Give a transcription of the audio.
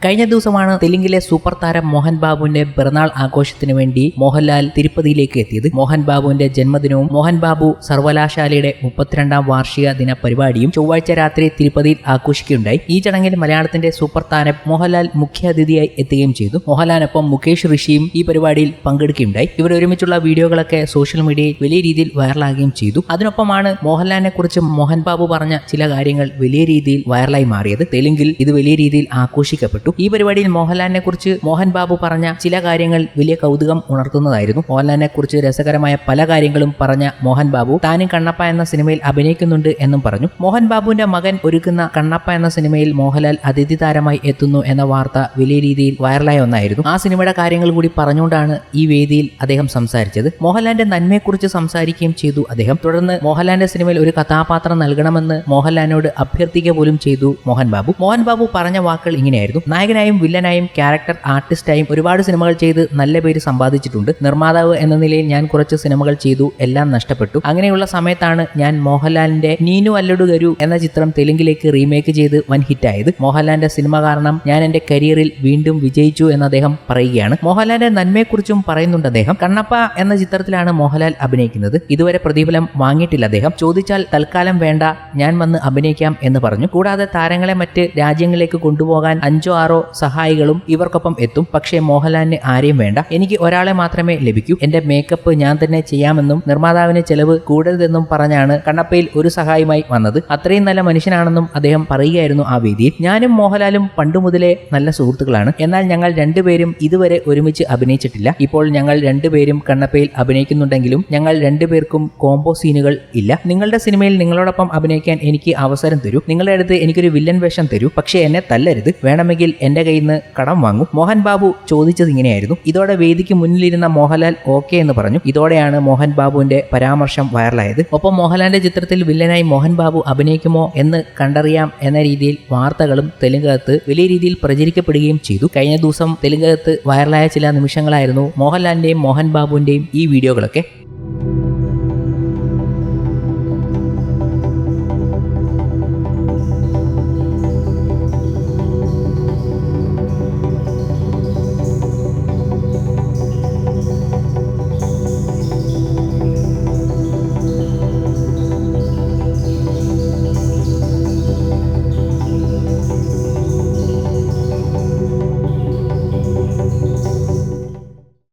കഴിഞ്ഞ ദിവസമാണ് തെലുങ്കിലെ സൂപ്പർ താരം മോഹൻ ബാബുവിന്റെ പിറന്നാൾ ആഘോഷത്തിന് വേണ്ടി മോഹൻലാൽ തിരുപ്പതിയിലേക്ക് എത്തിയത്. മോഹൻ ബാബുവിന്റെ ജന്മദിനവും മോഹൻ ബാബു സർവകലാശാലയുടെ മുപ്പത്തിരണ്ടാം വാർഷിക ദിന പരിപാടിയും ചൊവ്വാഴ്ച രാത്രി തിരുപ്പതിയിൽ ആഘോഷിക്കുകയുണ്ടായി. ഈ ചടങ്ങിൽ മലയാളത്തിന്റെ സൂപ്പർ താരം മോഹൻലാൽ മുഖ്യാതിഥിയായി എത്തുകയും ചെയ്തു. മോഹൻലാലിനൊപ്പം മുകേഷ് ഋഷിയും ഈ പരിപാടിയിൽ പങ്കെടുക്കുകയുണ്ടായി. ഇവർ ഒരുമിച്ചുള്ള വീഡിയോകളൊക്കെ സോഷ്യൽ മീഡിയയിൽ വലിയ രീതിയിൽ വൈറലാകുകയും ചെയ്തു. അതിനൊപ്പമാണ് മോഹൻലാലിനെ കുറിച്ച് മോഹൻ ബാബു പറഞ്ഞ ചില കാര്യങ്ങൾ വലിയ രീതിയിൽ വൈറലായി മാറിയത്. തെലുങ്കിൽ ഇത് വലിയ രീതിയിൽ ആഘോഷിക്കപ്പെട്ടു. ഈ പരിപാടിയിൽ മോഹൻലാലിനെ കുറിച്ച് മോഹൻ ബാബു പറഞ്ഞ ചില കാര്യങ്ങൾ വലിയ കൗതുകം ഉണർത്തുന്നതായിരുന്നു. മോഹൻലാലിനെ കുറിച്ച് രസകരമായ പല കാര്യങ്ങളും പറഞ്ഞ മോഹൻ ബാബു താനും കണ്ണപ്പ എന്ന സിനിമയിൽ അഭിനയിക്കുന്നുണ്ട് എന്നും പറഞ്ഞു. മോഹൻ ബാബുവിന്റെ മകൻ ഒരുക്കുന്ന കണ്ണപ്പ എന്ന സിനിമയിൽ മോഹൻലാൽ അതിഥി താരമായി എത്തുന്നു എന്ന വാർത്ത വലിയ രീതിയിൽ വൈറലായ ഒന്നായിരുന്നു. ആ സിനിമയുടെ കാര്യങ്ങൾ കൂടി പറഞ്ഞുകൊണ്ടാണ് ഈ വേദിയിൽ അദ്ദേഹം സംസാരിച്ചത്. മോഹൻലാലിന്റെ നന്മയെക്കുറിച്ച് സംസാരിക്കുകയും ചെയ്തു അദ്ദേഹം. തുടർന്ന് മോഹൻലാലിന്റെ സിനിമയിൽ ഒരു കഥാപാത്രം നൽകണമെന്ന് മോഹൻലാലിനോട് അഭ്യർത്ഥിക്കുക പോലും ചെയ്തു മോഹൻ ബാബു. മോഹൻ ബാബു പറഞ്ഞ വാക്കുകൾ ഇങ്ങനെയായിരുന്നു. നായകനായും വില്ലനായും ക്യാരക്ടർ ആർട്ടിസ്റ്റായും ഒരുപാട് സിനിമകൾ ചെയ്ത് നല്ല പേര് സമ്പാദിച്ചിട്ടുണ്ട്. നിർമ്മാതാവ് എന്ന നിലയിൽ ഞാൻ കുറച്ച് സിനിമകൾ ചെയ്തു എല്ലാം നഷ്ടപ്പെട്ടു. അങ്ങനെയുള്ള സമയത്താണ് ഞാൻ മോഹൻലാലിന്റെ നീനു അല്ലടു ഗരു എന്ന ചിത്രം തെലുങ്കിലേക്ക് റീമേക്ക് ചെയ്ത് വൻ ഹിറ്റായത്. മോഹൻലാലിന്റെ സിനിമ കാരണം ഞാൻ എന്റെ കരിയറിൽ വീണ്ടും വിജയിച്ചു എന്ന് അദ്ദേഹം പറയുകയാണ്. മോഹൻലാലിന്റെ നന്മയെക്കുറിച്ചും പറയുന്നുണ്ട് അദ്ദേഹം. കണ്ണപ്പ എന്ന ചിത്രത്തിലാണ് മോഹൻലാൽ അഭിനയിക്കുന്നത്. ഇതുവരെ പ്രതിഫലം വാങ്ങിയിട്ടില്ല അദ്ദേഹം. ചോദിച്ചാൽ തൽക്കാലം വേണ്ട ഞാൻ വന്ന് അഭിനയിക്കാം എന്ന് പറഞ്ഞു. കൂടാതെ താരങ്ങളെ മറ്റ് രാജ്യങ്ങളിലേക്ക് കൊണ്ടുപോകാൻ അഞ്ചോ ആറോ സഹായികളും ഇവർക്കൊപ്പം എത്തും. പക്ഷേ മോഹൻലാലിന് ആരെയും വേണ്ട. എനിക്ക് ഒരാളെ മാത്രമേ ലഭിക്കൂ. എന്റെ മേക്കപ്പ് ഞാൻ തന്നെ ചെയ്യാമെന്നും നിർമ്മാതാവിന് ചെലവ് കൂടരുതെന്നും പറഞ്ഞാണ് കണ്ണപ്പയിൽ ഒരു സഹായിയുമായി വന്നത്. അത്രയും നല്ല മനുഷ്യനാണെന്നും അദ്ദേഹം പറയുകയായിരുന്നു ആ വേദിയിൽ. ഞാനും മോഹൻലാലും പണ്ടു മുതലേ നല്ല സുഹൃത്തുക്കളാണ്. എന്നാൽ ഞങ്ങൾ രണ്ടുപേരും ഇതുവരെ ഒരുമിച്ച് അഭിനയിച്ചിട്ടില്ല. ഇപ്പോൾ ഞങ്ങൾ രണ്ടുപേരും കണ്ണപ്പയിൽ അഭിനയിക്കുന്നുണ്ടെങ്കിലും ഞങ്ങൾ രണ്ടുപേർക്കും കോംബോ സീനുകൾ ഇല്ല. നിങ്ങളുടെ സിനിമയിൽ നിങ്ങളോടൊപ്പം അഭിനയിക്കാൻ എനിക്ക് അവസരം തരൂ. നിങ്ങളുടെ അടുത്ത് എനിക്കൊരു വില്ലൻ വേഷം തരൂ. പക്ഷേ എന്നെ തല്ലരുത്. വേണമെങ്കിൽ എന്റെ കയ്യിൽ നിന്ന് കടം വാങ്ങും. മോഹൻ ബാബു ചോദിച്ചത് ഇങ്ങനെയായിരുന്നു. ഇതോടെ വേദിക്ക് മുന്നിലിരുന്ന മോഹൻലാൽ ഓക്കെ എന്ന് പറഞ്ഞു. ഇതോടെയാണ് മോഹൻ ബാബുവിന്റെ പരാമർശം വൈറലായത്. ഒപ്പം മോഹൻലാലിന്റെ ചിത്രത്തിൽ വില്ലനായി മോഹൻ ബാബു അഭിനയിക്കുമോ എന്ന് കണ്ടറിയാം എന്ന രീതിയിൽ വാർത്തകളും തെലുങ്കകത്ത് വലിയ രീതിയിൽ പ്രചരിക്കപ്പെടുകയും ചെയ്തു. കഴിഞ്ഞ ദിവസം തെലുങ്കകത്ത് വൈറലായ ചില നിമിഷങ്ങളായിരുന്നു മോഹൻലാലിന്റെയും മോഹൻ ബാബുവിന്റെയും ഈ വീഡിയോകളൊക്കെ.